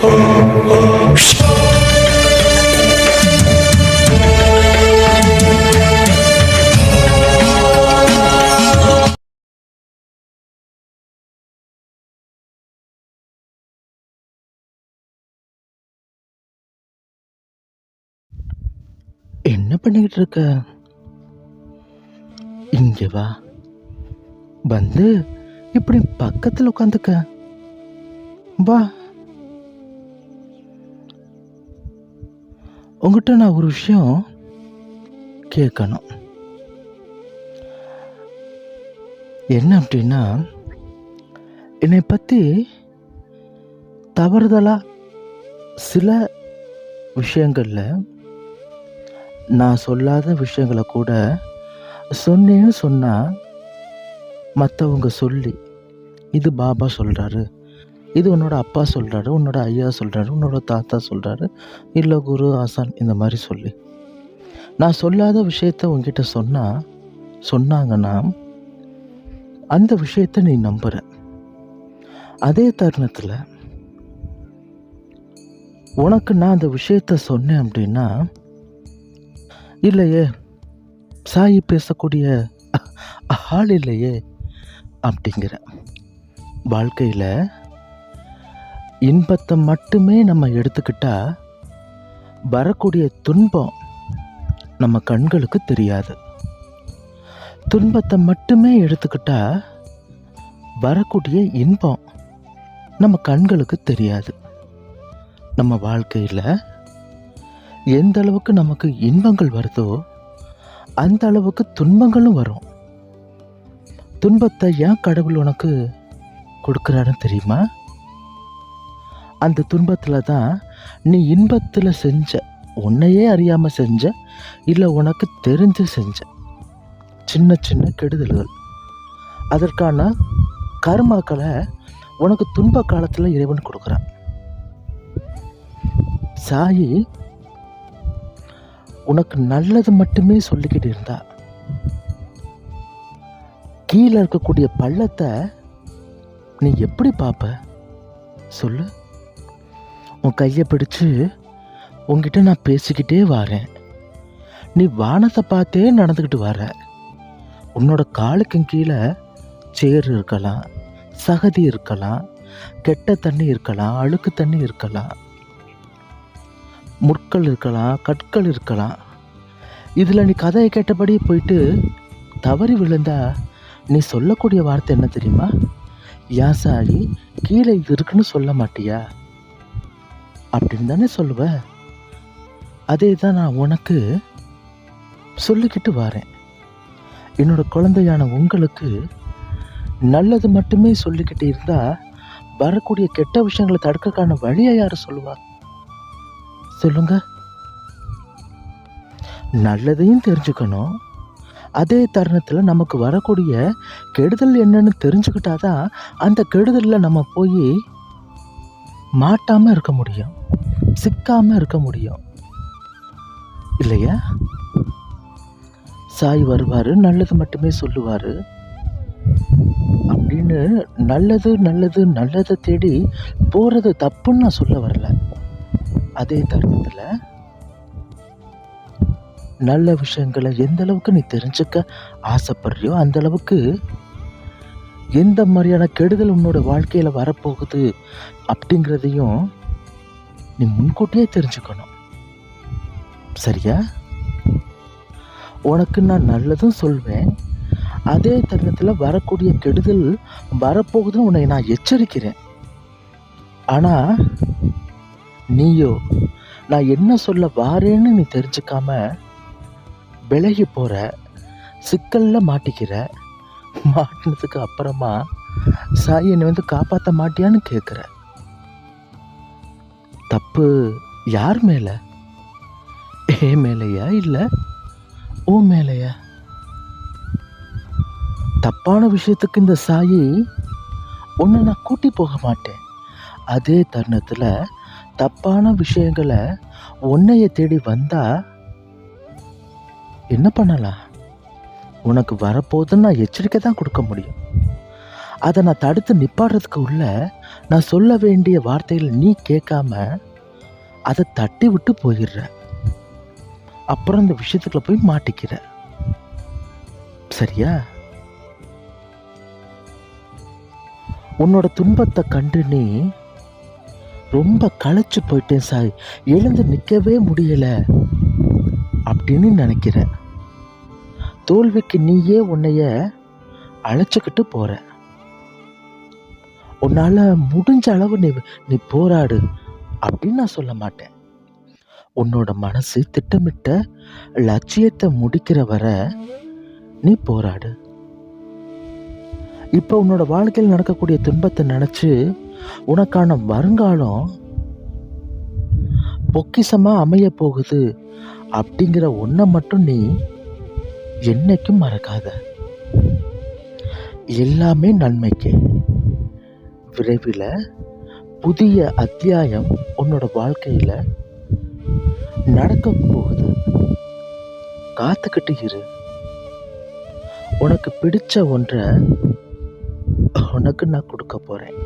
என்ன பண்ணிக்கிட்டு இருக்க? இங்க வா. வந்து இப்படி பக்கத்தில் உட்காந்துக்க வா. உங்ககிட்ட நான் ஒரு விஷயம் கேட்கணும். என்ன அப்படின்னா என்னை பற்றி தவறுதலாக சில விஷயங்களில் நான் சொல்லாத விஷயங்களை கூட சொன்னேன்னு சொன்னால் மற்றவங்க சொல்லி இது பாபா சொல்கிறாரு இது உன்னோட அப்பா சொல்கிறாரு உன்னோட ஐயா சொல்கிறாரு உன்னோட தாத்தா சொல்கிறாரு இல்லை குரு ஆசான் இந்த மாதிரி சொல்லி. நான் சொல்லாத விஷயத்த உங்ககிட்ட சொன்னால் சொன்னாங்கன்னா அந்த விஷயத்த நீ நம்புற. அதே தருணத்தில் உனக்கு நான் அந்த விஷயத்த சொன்னேன் அப்படின்னா இல்லையே சாயி பேசக்கூடிய ஆள் இல்லையே அப்படிங்கிற. வாழ்க்கையில் இன்பத்தை மட்டுமே நம்ம எடுத்துக்கிட்டா வரக்கூடிய துன்பம் நம்ம கண்களுக்கு தெரியாது. துன்பத்தை மட்டுமே எடுத்துக்கிட்டா வரக்கூடிய இன்பம் நம்ம கண்களுக்கு தெரியாது. நம்ம வாழ்க்கையில் எந்த அளவுக்கு நமக்கு இன்பங்கள் வருதோ அந்த அளவுக்கு துன்பங்களும் வரும். துன்பத்தை ஏன் கடவுள் உனக்கு கொடுக்குறாருன்னு தெரியுமா? அந்த துன்பத்தில் தான் நீ இன்பத்தில் செஞ்ச உன்னையே அறியாமல் செஞ்ச இல்லை உனக்கு தெரிஞ்சு செஞ்ச சின்ன சின்ன கெடுதல்கள். அதற்கான கர்மாக்களை உனக்கு துன்ப காலத்தில் இறைவன் கொடுக்குறான். சாயி உனக்கு நல்லது மட்டுமே சொல்லிக்கிட்டு இருந்தா. கீழே இருக்கக்கூடிய பள்ளத்தை நீ எப்படி பார்ப்ப சொல்லு. உன் கையை பிடிச்சு உங்ககிட்ட நான் பேசிக்கிட்டே வரேன். நீ வானத்தை பார்த்தே நடந்துக்கிட்டு வர. உன்னோட காலுக்கும் கீழே சேர் இருக்கலாம் சகதி இருக்கலாம் கெட்ட தண்ணி இருக்கலாம் அழுக்கு தண்ணி இருக்கலாம். முட்கள் இருக்கலாம் கற்கள் இருக்கலாம். இதில் நீ கதையை கேட்டபடி போயிட்டு தவறி விழுந்தா நீ சொல்லக்கூடிய வார்த்தை என்ன தெரியுமா? யாசாரி கீழே இது இருக்குன்னு சொல்ல மாட்டியா? அப்படின்னு தானே சொல்லுவ? அதே தான் நான் உனக்கு சொல்லிக்கிட்டு வரேன். என்னோட குழந்தையான உங்களுக்கு நல்லது மட்டுமே சொல்லிக்கிட்டு இருந்தால் வரக்கூடிய கெட்ட விஷயங்களை தடுக்கக்கான வழியை யார் சொல்லுவா? சொல்லுங்க. நல்லதையும் தெரிஞ்சுக்கணும். அதே தருணத்தில் நமக்கு வரக்கூடிய கெடுதல் என்னன்னு தெரிஞ்சுக்கிட்டாதான் அந்த கெடுதலில் நம்ம போய் மாட்டாமல் இருக்க முடியும். சிக்காமல் இருக்க முடியும். இல்லையா? சாய் வருவார் நல்லது மட்டுமே சொல்லுவார். அப்படின்னு நல்லது நல்லது நல்லதை தேடி போகிறது தப்புன்னு நான் சொல்ல வரல. அதே தருணத்தில் நல்ல விஷயங்களை எந்த அளவுக்கு நீ தெரிஞ்சுக்க ஆசைப்படுறியோ அந்த அளவுக்கு எந்த மாதிரியான கெடுதல் உன்னோட வாழ்க்கையில் வரப்போகுது அப்படிங்கிறதையும் நீ முன்கூட்டியே தெரிஞ்சுக்கணும். சரியா? உனக்கு நான் நல்லதும் சொல்வேன். அதே தருணத்தில் வரக்கூடிய கெடுதல் வரப்போகுதுன்னு உன்னை நான் எச்சரிக்கிறேன். ஆனால் நீயோ நான் என்ன சொல்ல வாரேன்னு நீ தெரிஞ்சுக்காம விலகி போகிற சிக்கலில் மாட்டிக்கிற மாட்டினதுக்கு அப்புறமா சாய் என்னை வந்து காப்பாற்ற மாட்டியான்னு கேட்குற தப்பு யார் மேலே? ஏ மேலேயா இல்லை ஓ மேலேயா? தப்பான விஷயத்துக்கு இந்த சாயி ஒன்று நான் கூட்டி போக மாட்டேன். அதே தருணத்தில் தப்பான விஷயங்களை உன்னைய தேடி வந்தா என்ன பண்ணலாம்? உனக்கு வரப்போகுதுன்னு நான் எச்சரிக்கை தான் கொடுக்க முடியும். அதை நான் தடுத்து நிப்பாடுறதுக்கு உள்ள நான் சொல்ல வேண்டிய வார்த்தைகள் நீ கேட்காம அதை தட்டி விட்டு போயிடுற. அப்புறம் இந்த விஷயத்துக்குள்ள போய் மாட்டிக்கிற. சரியா? உன்னோட துன்பத்தை கண்டு நீ ரொம்ப களைச்சு போயிட்டேன் சாய். எழுந்து நிற்கவே முடியல அப்படின்னு நினைக்கிற. தோல்விக்கு நீயே உன்னைய அழைச்சிக்கிட்டு போற. உன்னால முடிஞ்ச அளவு நீ நீ போராடு. அப்படின்னு நான் சொல்ல மாட்டேன். உன்னோட மனசு திட்டமிட்ட லட்சியத்தை முடிக்கிற வர நீ போராடு. இப்போ உன்னோட வாழ்க்கையில் நடக்கக்கூடிய துன்பத்தை நினச்சி உனக்கான வருங்காலம் பொக்கிசமாக அமைய போகுது அப்படிங்கிற ஒன்றை மட்டும் நீ என்னைக்கும் மறக்காத. எல்லாமே நன்மைக்கு. விரைவில் புதிய அத்தியாயம் உன்னோட வாழ்க்கையில் நடக்க போகுது. காத்துக்கிட்டு இரு. உனக்கு பிடிச்ச ஒன்றை உனக்கு நான் கொடுக்க போகிறேன்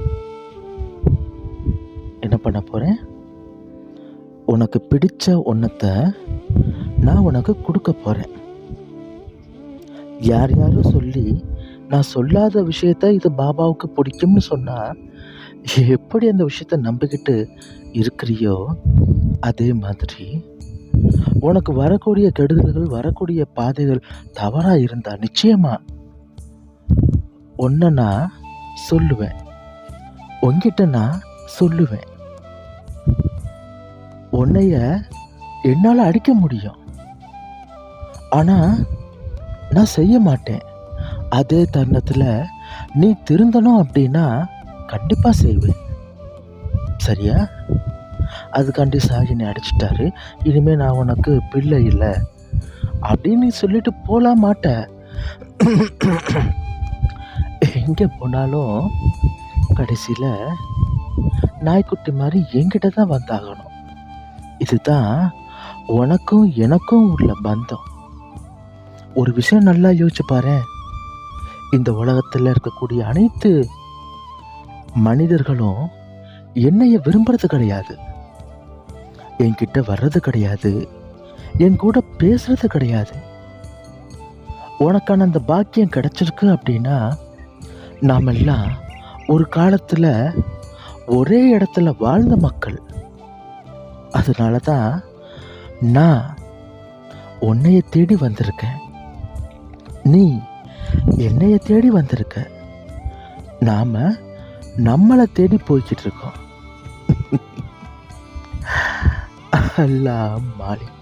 என்ன பண்ண போகிறேன் உனக்கு பிடிச்ச ஒன்றத்தை நான் உனக்கு கொடுக்க போகிறேன் யார் யாரும் சொல்லி நான் சொல்லாத விஷயத்த இது பாபாவுக்கு பிடிக்கும்னு சொன்னால் எப்படி அந்த விஷயத்த நம்பிக்கிட்டு இருக்கிறியோ அதே மாதிரி உனக்கு வரக்கூடிய கெடுதல்கள் வரக்கூடிய பாதைகள் தவறாக இருந்தா நிச்சயமா ஒன்றை நான் சொல்லுவேன். உங்ககிட்ட நான் சொல்லுவேன். உன்னைய என்னால் அடிக்க முடியும். ஆனால் நான் செய்ய மாட்டேன். அதே தருணத்தில் நீ திருந்தணும் அப்படின்னா கண்டிப்பாக செய்வேன். சரியா? அதுக்காண்டி சாகினி அடிச்சிட்டாரு. இனிமேல் நான் உனக்கு பிள்ளை இல்லை. அப்படின்னு சொல்லிட்டு போகலாம் மாட்டேன் எங்கே போனாலும் கடைசியில் நாய்க்குட்டி மாதிரி என்கிட்ட தான் வந்தாகணும். இதுதான் உனக்கும் எனக்கும் உள்ள பந்தம். ஒரு விஷயம் நல்லா யோசிச்சு பாரு இந்த உலகத்தில் இருக்கக்கூடிய அனைத்து மனிதர்களும் என்னைய விரும்புறது கிடையாது. என்கிட்ட வர்றது கிடையாது. என் கூட பேசுறது கிடையாது. உனக்கான அந்த பாக்கியம் கிடைச்சிருக்கு அப்படின்னா நாமெல்லாம் ஒரு காலத்தில் ஒரே இடத்துல வாழ்ந்த மக்கள். அதனால தான் நான் உன்னைய தேடி வந்திருக்கேன். நீ என்னைய தேடி வந்திருக்க. நாம நம்மளை தேடி போய்கிட்டு இருக்கோம். அல்லா மாலிக்.